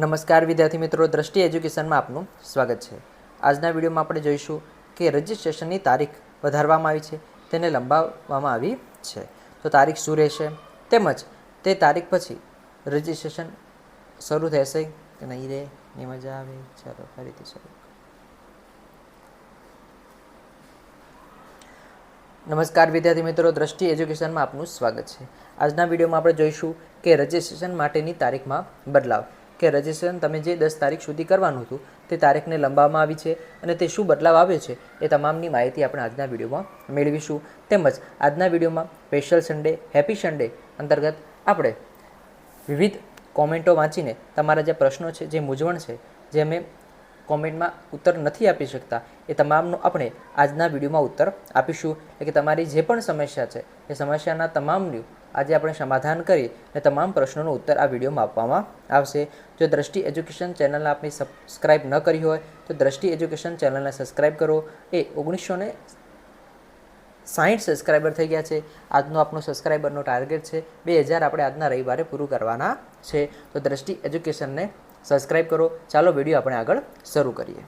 નમસ્કાર વિદ્યાર્થી મિત્રો, દ્રષ્ટિ એજ્યુકેશનમાં આપનું સ્વાગત છે. આજના વિડીયોમાં આપણે જોઈશું કે રજિસ્ટ્રેશનની તારીખ વધારવામાં આવી છે, તેને લંબાવવામાં આવી છે. તો તારીખ શું રહેશે? તેમજ તે તારીખ પછી રજિસ્ટ્રેશન શરૂ થશે કે નહીં રહે, ની મજા આવે? ચાલો ફરીથી શરૂ નમસ્કાર વિદ્યાર્થી મિત્રો, દ્રષ્ટિ એજ્યુકેશનમાં આપનું સ્વાગત છે. આજના વિડીયોમાં આપણે જોઈશું કે રજિસ્ટ્રેશન માટેની તારીખમાં બદલાવ. કે રજિસ્ટ્રેશન તમે જે દસ તારીખ સુધી કરવાનું હતું, તે તારીખને લંબાવવામાં આવી છે અને તે શું બદલાવ આવ્યો છે એ તમામની માહિતી આપણે આજના વિડીયોમાં મેળવીશું. તેમજ આજના વિડીયોમાં સ્પેશિયલ સન્ડે હેપી સન્ડે અંતર્ગત આપણે વિવિધ કોમેન્ટો વાંચીને તમારા જે પ્રશ્નો છે, જે મૂંઝવણ છે, જે અમે કોમેન્ટમાં ઉત્તર નથી આપી શકતા, એ તમામનો આપણે આજના વિડીયોમાં ઉત્તર આપીશું. એટલે કે તમારી જે પણ સમસ્યા છે, એ સમસ્યાના તમામનું આજે આપણે સમાધાન કરી અને તમામ પ્રશ્નોનો ઉત્તર આ વિડીયોમાં આપવામાં આવશે. જો દ્રષ્ટિ એજ્યુકેશન ચેનલને આપની સબસ્ક્રાઇબ ન કરી હોય, તો દ્રષ્ટિ એજ્યુકેશન ચેનલને સબસ્ક્રાઇબ કરો. એ ઓગણીસો ને સાહીઠ સબસ્ક્રાઈબર થઈ ગયા છે. આજનો આપણો સબસ્ક્રાઈબરનો ટાર્ગેટ છે બે હજાર આપણે આજના રવિવારે પૂરું કરવાના છે. તો દ્રષ્ટિ એજ્યુકેશનને સબસ્ક્રાઈબ કરો. ચાલો વીડિયો આપણે આગળ શરૂ કરીએ.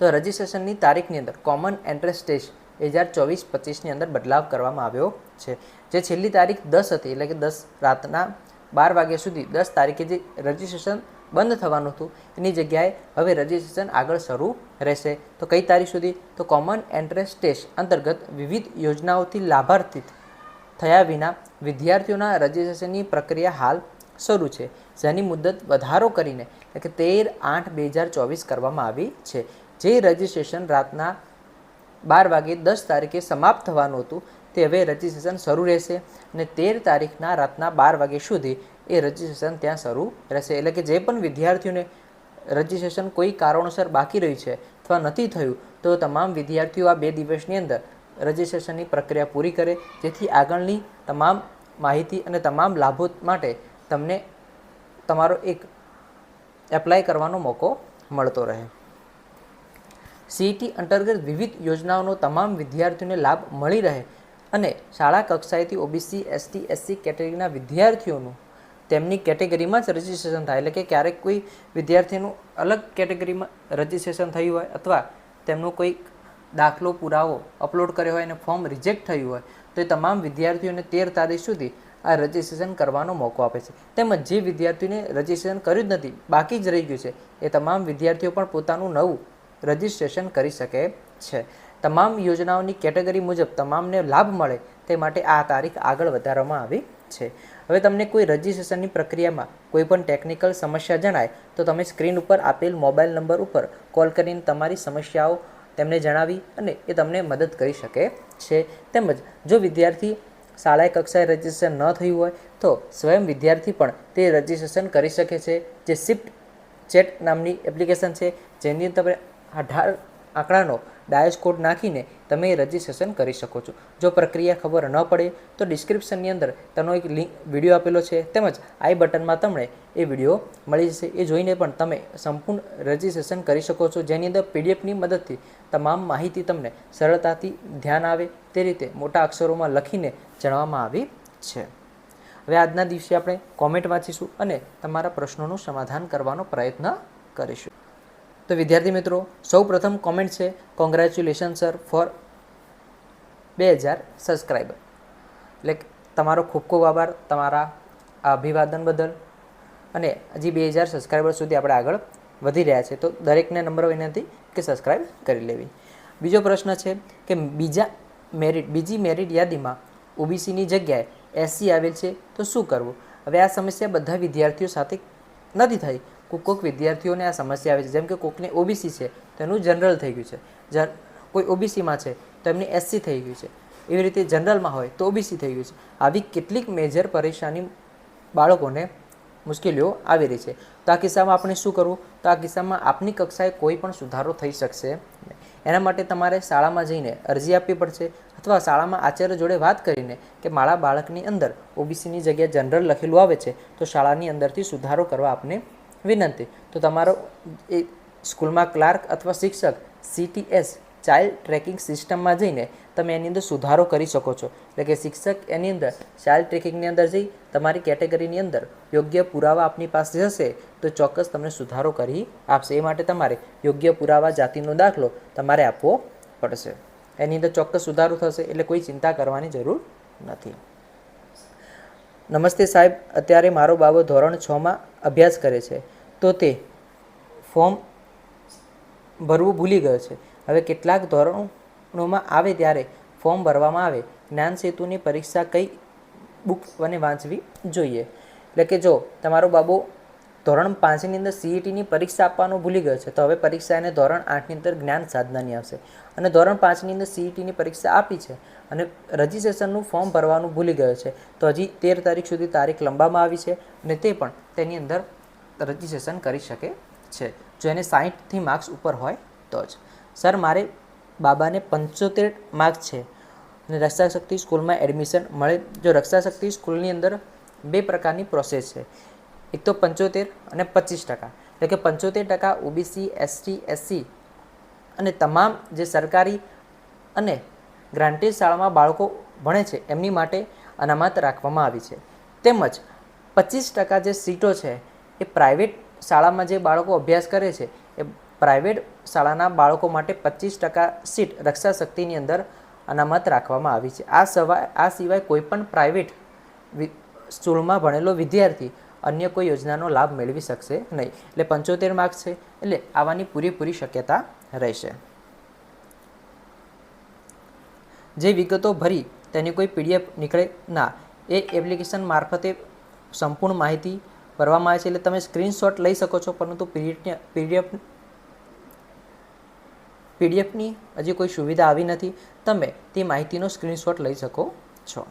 તો રજિસ્ટ્રેશનની તારીખની અંદર કોમન એન્ટ્રન્સ ટેસ્ટ બે હજાર ચોવીસ પચીસની અંદર બદલાવ કરવામાં આવ્યો છે. જે છેલ્લી તારીખ દસ હતી, એટલે કે દસ રાતના બાર વાગ્યા સુધી, દસ તારીખે જે રજિસ્ટ્રેશન બંધ થવાનું હતું, એની જગ્યાએ હવે રજિસ્ટ્રેશન આગળ શરૂ રહેશે. તો કઈ તારીખ સુધી? તો કોમન એન્ટ્રન્સ ટેસ્ટ અંતર્ગત વિવિધ યોજનાઓથી લાભાર્થિત થયા વિના વિદ્યાર્થીઓના રજિસ્ટ્રેશનની પ્રક્રિયા હાલ શરૂ છે. જેની મુદત વધારો કરીને, એટલે કે તેર આઠ બે હજાર ચોવીસ કરવામાં આવી છે. જે રજિસ્ટ્રેશન રાતના બાર વાગે દસ તારીખે સમાપ્ત થવાનું હતું. તે હવે રજિસ્ટ્રેશન શરૂ રહેશે અને તેર તારીખના રાતના બાર વાગે સુધી એ રજિસ્ટ્રેશન ત્યાં શરૂ રહેશે. એટલે કે જે પણ વિદ્યાર્થીઓને રજિસ્ટ્રેશન કોઈ કારણોસર બાકી રહ્યું છે અથવા નથી થયું, તો તમામ વિદ્યાર્થીઓ આ બે દિવસની અંદર રજિસ્ટ્રેશનની પ્રક્રિયા પૂરી કરે. જેથી આગળની તમામ માહિતી અને તમામ લાભો માટે તમને તમારો એક એપ્લાય કરવાનો મોકો મળતો રહે. સીઈટી અંતર્ગત વિવિધ યોજનાઓનો તમામ વિદ્યાર્થીઓને લાભ મળી રહે અને શાળા કક્ષાએથી ઓબીસી એસટી એસસી કેટેગરીના વિદ્યાર્થીઓનું તેમની કેટેગરીમાં જ રજિસ્ટ્રેશન થાય. એટલે કે ક્યારેક કોઈ વિદ્યાર્થીનું અલગ કેટેગરીમાં રજિસ્ટ્રેશન થયું હોય અથવા તેમનો કોઈ દાખલો, પુરાવો અપલોડ કર્યો હોય અને ફોર્મ રિજેક્ટ થયું હોય, તો એ તમામ વિદ્યાર્થીઓને તેર તારીખ સુધી આ રજિસ્ટ્રેશન કરવાનો મોકો આપે છે. તેમજ જે વિદ્યાર્થીઓને રજિસ્ટ્રેશન કર્યું જ નથી, બાકી જ રહી ગયું છે, એ તમામ વિદ્યાર્થીઓ પણ પોતાનું નવું રજિસ્ટ્રેશન કરી શકે છે. તમામ યોજનાઓની કેટેગરી મુજબ તમામને લાભ મળે તે માટે આ તારીખ આગળ વધારવામાં આવી છે. હવે તમને કોઈ રજિસ્ટ્રેશનની પ્રક્રિયામાં કોઈ પણ ટેકનિકલ સમસ્યા જણાય, તો તમે સ્ક્રીન ઉપર આપેલ મોબાઈલ નંબર ઉપર કોલ કરીને તમારી સમસ્યાઓ તેમને જણાવી અને એ તમને મદદ કરી શકે છે. તેમજ જો વિદ્યાર્થી શાળાએ કક્ષાએ રજિસ્ટ્રેશન ન થયું હોય, તો સ્વયં વિદ્યાર્થી પણ તે રજિસ્ટ્રેશન કરી શકે છે. જે શિફ્ટ ચેટ નામની એપ્લિકેશન છે, જેની તમે અઢાર આંકડાનો ડાયસ કોડ નાખીને તમે રજિસ્ટ્રેશન કરી શકો છો. જો પ્રક્રિયા ખબર ન પડે, તો ડિસ્ક્રિપ્શનની અંદર તેનો એક લિંક વીડિયો આપેલો છે, તેમજ આઈ બટનમાં તમને એ વીડિયો મળી જશે. એ જોઈને પણ તમે સંપૂર્ણ રજિસ્ટ્રેશન કરી શકો છો. જેની અંદર પીડીએફની મદદથી તમામ માહિતી તમને સરળતાથી ધ્યાન આવે, તે રીતે મોટા અક્ષરોમાં લખીને જણાવવામાં આવી છે. હવે આજના દિવસે આપણે કોમેન્ટ વાંચીશું અને તમારા પ્રશ્નોનું સમાધાન કરવાનો પ્રયત્ન કરીશું. તો વિદ્યાર્થી મિત્રો, સૌ પ્રથમ કોમેન્ટ છે કોંગ્રેચ્યુલેશન સર ફોર બે હજાર સબસ્ક્રાઈબર એટલે તમારો ખૂબ ખૂબ આભાર, તમારા અભિવાદન બદલ. અને હજી બે હજાર સબસ્ક્રાઈબર સુધી આપણે આગળ વધી રહ્યા છે, તો દરેકને નંબર વિનંતી કે સબસ્ક્રાઈબ કરી લેવી. બીજો પ્રશ્ન છે કે બીજા મેરિટ બીજી મેરિટ યાદીમાં ઓબીસીની જગ્યાએ એસસી આવેલ છે, તો શું કરવું? હવે આ સમસ્યા બધા વિદ્યાર્થીઓ સાથે નથી થઈ. કોઈક કોઈક વિદ્યાર્થીઓને આ સમસ્યા આવે છે. જેમ કે કોઈકને ઓબીસી છે, તો એનું જનરલ થઈ ગયું છે. જન, કોઈ ઓબીસીમાં છે, તો એમની એસસી થઈ ગયું છે. એવી રીતે જનરલમાં હોય, તો ઓબીસી થઈ ગયું છે. આવી કેટલીક મેજર પરેશાની બાળકોને મુશ્કેલીઓ આવી રહી છે. તો આ કિસ્સામાં આપણે શું કરવું? તો આ કિસ્સામાં આપની કક્ષાએ કોઈ પણ સુધારો થઈ શકશે એના માટે તમારે શાળામાં જઈને અરજી આપવી પડશે અથવા શાળામાં આચાર્ય જોડે વાત કરીને કે મારા બાળકની અંદર ઓબીસીની જગ્યાએ જનરલ લખેલું આવે છે, તો શાળાની અંદરથી સુધારો કરવા આપને વિનંતી. તો તમારો એ સ્કૂલમાં ક્લાર્ક અથવા શિક્ષક સીટીએસ ચાઇલ્ડ ટ્રેકિંગ સિસ્ટમમાં જઈને તમે એની અંદર સુધારો કરી શકો છો. એટલે કે શિક્ષક એની અંદર, ચાઇલ્ડ ટ્રેકિંગની અંદર જઈ, તમારી કેટેગરીની અંદર યોગ્ય પુરાવા આપની પાસે હશે, તો ચોક્કસ તમને સુધારો કરી આપશે. એ માટે તમારે યોગ્ય પુરાવા જાતિનો દાખલો તમારે આપવો પડશે. એની અંદર ચોક્કસ સુધારો થશે, એટલે કોઈ ચિંતા કરવાની જરૂર નથી. નમસ્તે સાહેબ, અત્યારે મારો બાબો ધોરણ છમાં અભ્યાસ કરે છે. તો તે ફોર્મ ભરવું ભૂલી ગયો છે. હવે કેટલાક ધોરણોમાં આવે ત્યારે ફોર્મ ભરવામાં આવે. જ્ઞાન સેતુની પરીક્ષા કઈ બુક અને વાંચવી જોઈએ? એટલે કે જો તમારો બાબો ધોરણ પાંચની અંદર સીઈટીની પરીક્ષા આપવાનું ભૂલી ગયો છે, તો હવે પરીક્ષા એને ધોરણ આઠની અંદર જ્ઞાન સાધનાની આવશે. અને ધોરણ પાંચની અંદર સીઈટીની પરીક્ષા આપી છે અને રજિસ્ટ્રેશનનું ફોર્મ ભરવાનું ભૂલી ગયો છે. તો હજી તેર તારીખ સુધી તારીખ લંબામાં આવી છે અને તે પણ તેની અંદર રજિસ્ટ્રેશન કરી શકે છે. જો એને સાહીઠથી માર્ક્સ ઉપર હોય તો જ. સર મારે બાબાને પંચોતેર માર્ક્સ છે. અને રક્ષાશક્તિ સ્કૂલમાં એડમિશન મળે. જો રક્ષાશક્તિ સ્કૂલની અંદર બે પ્રકારની પ્રોસેસ છે. એક તો પંચોતેર અને પચીસ ટકા. એટલે કે પંચોતેર ટકા ઓબીસી એસટી એસસી અને તમામ જે સરકારી અને ગ્રાન્ટેડ શાળામાં બાળકો ભણે છે, એમની માટે અનામત રાખવામાં આવી છે. તેમજ પચીસ ટકા જે સીટો છે એ પ્રાઇવેટ શાળામાં જે બાળકો અભ્યાસ કરે છે, એ પ્રાઇવેટ શાળાના બાળકો માટે પચીસ ટકા સીટ રક્ષા શક્તિની અંદર અનામત રાખવામાં આવી છે. આ સિવાય આ સિવાય કોઈપણ પ્રાઇવેટ સ્કૂલમાં ભણેલો વિદ્યાર્થી અન્ય કોઈ યોજનાનો લાભ મેળવી શકશે નહીં. એટલે પંચોતેર માર્ક્સ છે, એટલે આવવાની પૂરેપૂરી શક્યતા રહેશે. જે વિગતો ભરી તેની કોઈ પીડીએફ નીકળે ના, એ એપ્લિકેશન મારફતે સંપૂર્ણ માહિતી ભરવામાં આવે છે એટલે તમે સ્ક્રીનશોટ લઈ શકો છો, પરંતુ પીડીએફની પીડીએફ પીડીએફની હજી કોઈ સુવિધા આવી નથી. તમે તે માહિતીનો સ્ક્રીનશોટ લઈ શકો છો.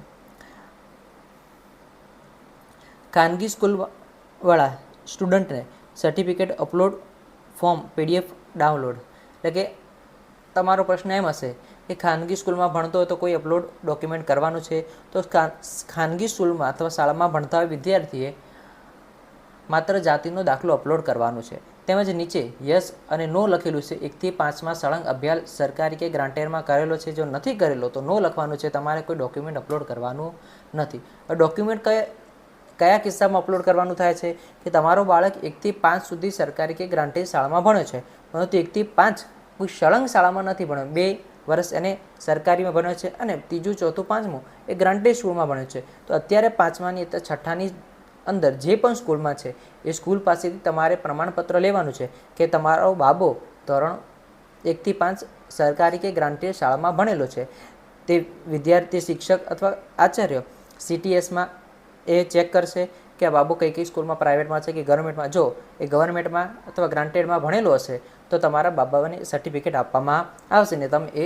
ખાનગી સ્કૂલવાળા સ્ટુડન્ટને certificate upload form PDF download એટલે કે તમારો પ્રશ્ન એમ હશે કે ખાનગી સ્કૂલમાં ભણતો હોય તો કોઈ અપલોડ ડોક્યુમેન્ટ કરવાનું છે? તો ખાનગી સ્કૂલમાં અથવા શાળામાં ભણતા હોય વિદ્યાર્થીએ માત્ર જાતિનો દાખલો અપલોડ કરવાનો છે. તેમજ નીચે યસ અને નો લખેલું છે. એકથી પાંચમાં સળંગ અભ્યાસ સરકારી કે ગ્રાન્ટેરમાં કરેલો છે. જો નથી કરેલો, તો નો લખવાનું છે. તમારે કોઈ ડોક્યુમેન્ટ અપલોડ કરવાનું નથી. ડોક્યુમેન્ટ કયા કયા કિસ્સામાં અપલોડ કરવાનું થાય છે? કે તમારો બાળક એકથી પાંચ સુધી સરકારી કે ગ્રાન્ટેડ શાળામાં ભણ્યો છે. પરંતુ એકથી પાંચ કોઈ સળંગ શાળામાં નથી ભણ્યો. બે વર્ષ એને સરકારીમાં ભણ્યો છે અને ત્રીજું, ચોથું, પાંચમું એ ગ્રાન્ટેડ સ્કૂલમાં ભણ્યો છે. તો અત્યારે પાંચમાની, છઠ્ઠાની અંદર જે પણ સ્કૂલમાં છે, એ સ્કૂલ પાસેથી તમારે પ્રમાણપત્ર લેવાનું છે કે તમારો બાબો ધોરણ એકથી પાંચ સરકારી કે ગ્રાન્ટેડ શાળામાં ભણેલો છે. તે વિદ્યાર્થી, શિક્ષક અથવા આચાર્ય સીટીએસમાં એ ચેક કરશે કે આ બાબુ કઈ કઈ સ્કૂલમાં પ્રાઇવેટમાં છે કે ગવર્મેન્ટમાં. જો એ ગવર્મેન્ટમાં અથવા ગ્રાન્ટેડમાં ભણેલો હશે, તો તમારા બાબાને સર્ટિફિકેટ આપવામાં આવશે ને તમે એ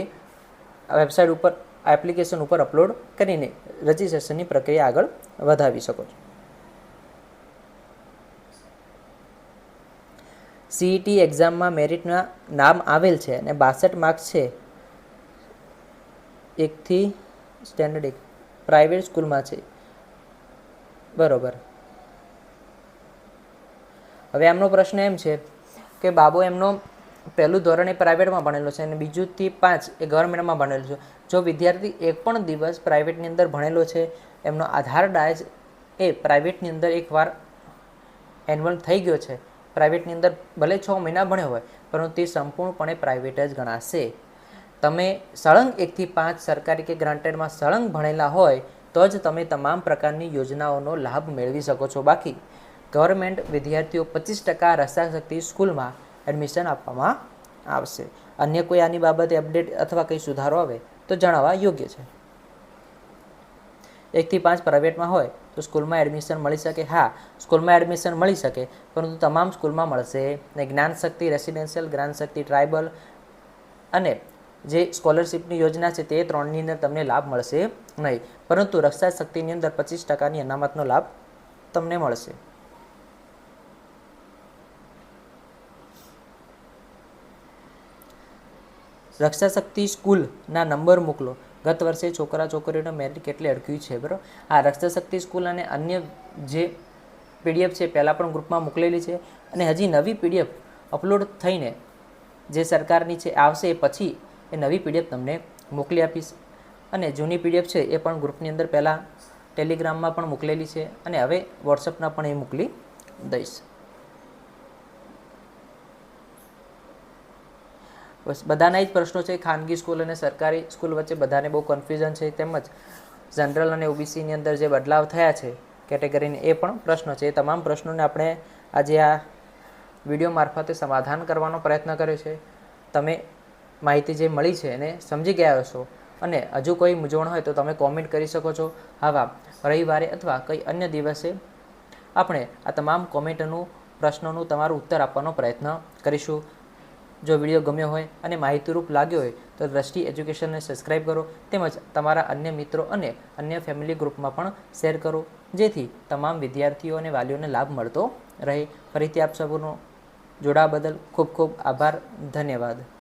વેબસાઇટ ઉપર, એપ્લિકેશન ઉપર અપલોડ કરીને રજિસ્ટ્રેશનની પ્રક્રિયા આગળ વધાવી શકો છો. સીઈટી એક્ઝામમાં મેરિટના નામ આવેલ છે અને બાસઠ માર્ક્સ છે. એકથી સ્ટેન્ડર્ડ એક. પ્રાઇવેટ સ્કૂલમાં છે. બરોબર. હવે એમનો પ્રશ્ન એમ છે કે બાબો એમનો પહેલું ધોરણ એ પ્રાઇવેટમાં ભણેલો છે અને બીજુંથી પાંચ એ ગવર્મેન્ટમાં ભણેલો છે. જો વિદ્યાર્થી એક પણ દિવસ પ્રાઇવેટની અંદર ભણેલો છે, એમનો આધાર ડાયજ એ પ્રાઇવેટની અંદર એકવાર એનવલ થઈ ગયો છે. પ્રાઇવેટની અંદર ભલે છ મહિના ભણ્યો હોય, પરંતુ તે સંપૂર્ણપણે પ્રાઇવેટ જ ગણાશે. તમે સળંગ એકથી પાંચ સરકારી કે ગ્રાન્ટેડમાં સળંગ ભણેલા હોય, તો જ તમે તમામ પ્રકારની યોજનાઓનો લાભ મેળવી શકો છો. બાકી, ગવર્મેન્ટ વિદ્યાર્થીઓ પચીસ ટકા રસાશક્તિ સ્કૂલમાં એડમિશન આપવામાં આવશે. અન્ય કોઈ આની બાબતે અપડેટ અથવા કંઈ સુધારો આવે, તો જણાવવા યોગ્ય છે. એકથી પાંચ પ્રાઇવેટમાં હોય, તો સ્કૂલમાં એડમિશન મળી શકે. હા, સ્કૂલમાં એડમિશન મળી શકે, પરંતુ તમામ સ્કૂલમાં મળશે. ને જ્ઞાન શક્તિ, રેસિડેન્શિયલ જ્ઞાન શક્તિ, ટ્રાઇબલ અને જે સ્કોલરશિપની યોજના છે, તે ત્રણની અંદર તમને લાભ મળશે નહીં. પરંતુ રક્ષા શક્તિની અંદર પચીસ ટકાની અનામતનો લાભ તમને મળશે. રક્ષા શક્તિ સ્કૂલના નંબર મોકલો. ગત વર્ષે છોકરા છોકરીઓનું મેરિટ કેટલી અડક્યું છે, બરાબર? આ રક્ષાશક્તિ સ્કૂલ અને અન્ય જે પીડીએફ છે, પહેલાં પણ ગ્રુપમાં મોકલેલી છે અને હજી નવી પીડીએફ અપલોડ થઈને જે સરકારની છે, આવશે એ પછી એ નવી પીડીએફ તમને મોકલી આપીશ. અને જૂની પીડીએફ છે, એ પણ ગ્રુપની અંદર પહેલાં ટેલિગ્રામમાં પણ મોકલેલી છે અને હવે વોટ્સઅપના પણ એ મોકલી દઈશ. બસ, બધાના જ પ્રશ્નો છે, ખાનગી સ્કૂલ અને સરકારી સ્કૂલ વચ્ચે બધાને બહુ કન્ફ્યુઝન છે, તેમજ જનરલ અને ઓબીસીની અંદર જે બદલાવ થયા છે કેટેગરીને એ પણ પ્રશ્નો છે. એ તમામ પ્રશ્નોને આપણે આજે આ વીડિયો મારફતે સમાધાન કરવાનો પ્રયત્ન કર્યો છે. તમે માહિતી જે મળી છે એને સમજી ગયા હશો અને હજુ કોઈ મૂંઝવણ હોય તો તમે કોમેન્ટ કરી શકો છો. આવા રવિવારે અથવા કંઈ અન્ય દિવસે આપણે આ તમામ કોમેન્ટનું પ્રશ્નોનું તમારું ઉત્તર આપવાનો પ્રયત્ન કરીશું. જો વીડિયો ગમ્યો હોય અને માહિતીરૂપ લાગ્યો હોય, તો દ્રષ્ટિ એજ્યુકેશનને સબસ્ક્રાઈબ કરો તેમજ તમારા અન્ય મિત્રો અને અન્ય ફેમિલી ગ્રુપમાં પણ શેર કરો, જેથી તમામ વિદ્યાર્થીઓ અને વાલીઓને લાભ મળતો રહે. ફરીથી આપ સૌનો જોડાવા બદલ ખૂબ ખૂબ આભાર. ધન્યવાદ.